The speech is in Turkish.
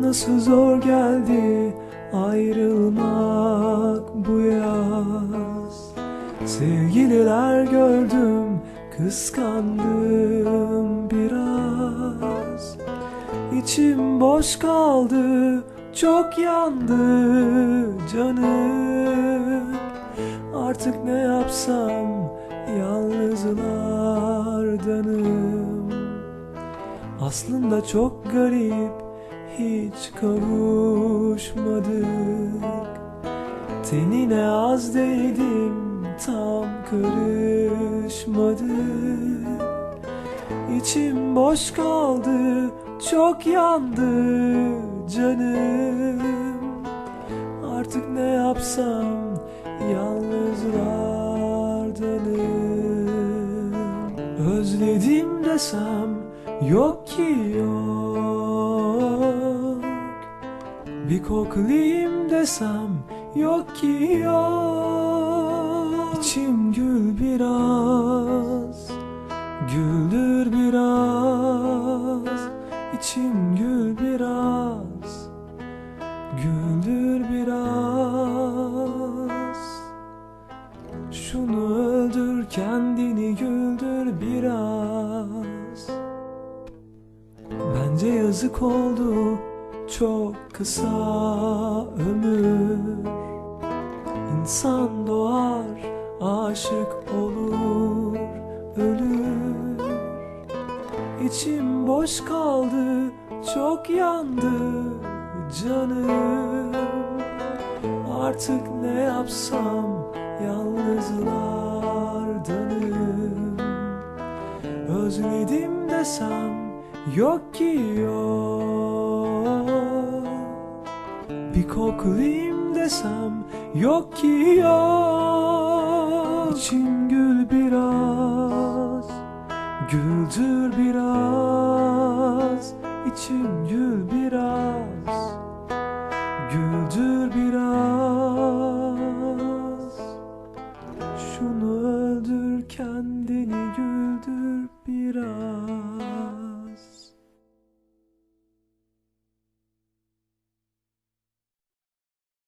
Nasıl zor geldi ayrılmak bu yaz. Sevgililer gördüm kıskandım biraz. İçim boş kaldı çok yandı canım. Artık ne yapsam yalnızlardanım Aslında çok garip hiç kavuşmadık. Tenine az değdim tam karışmadık. İçim boş kaldı çok yandı canım. Artık ne yapsam yalnızlardanım. Özledim desem yok ki yok Bir koklayayım desem yok ki yok. İçim gül biraz Güldür biraz. İçim gül biraz Güldür biraz. Şunu öldür kendini güldür biraz. Bence yazık oldu çok kısa ömür. İnsan doğar aşık olur ölür. İçim boş kaldı çok yandı canım. Artık ne yapsam yalnızlardanım Özledim desem yok ki yok Bir koklayayım desem yok ki yok. İçim gül biraz Güldür biraz. İçim gül biraz Güldür biraz. Şunu öldür kendini güldür biraz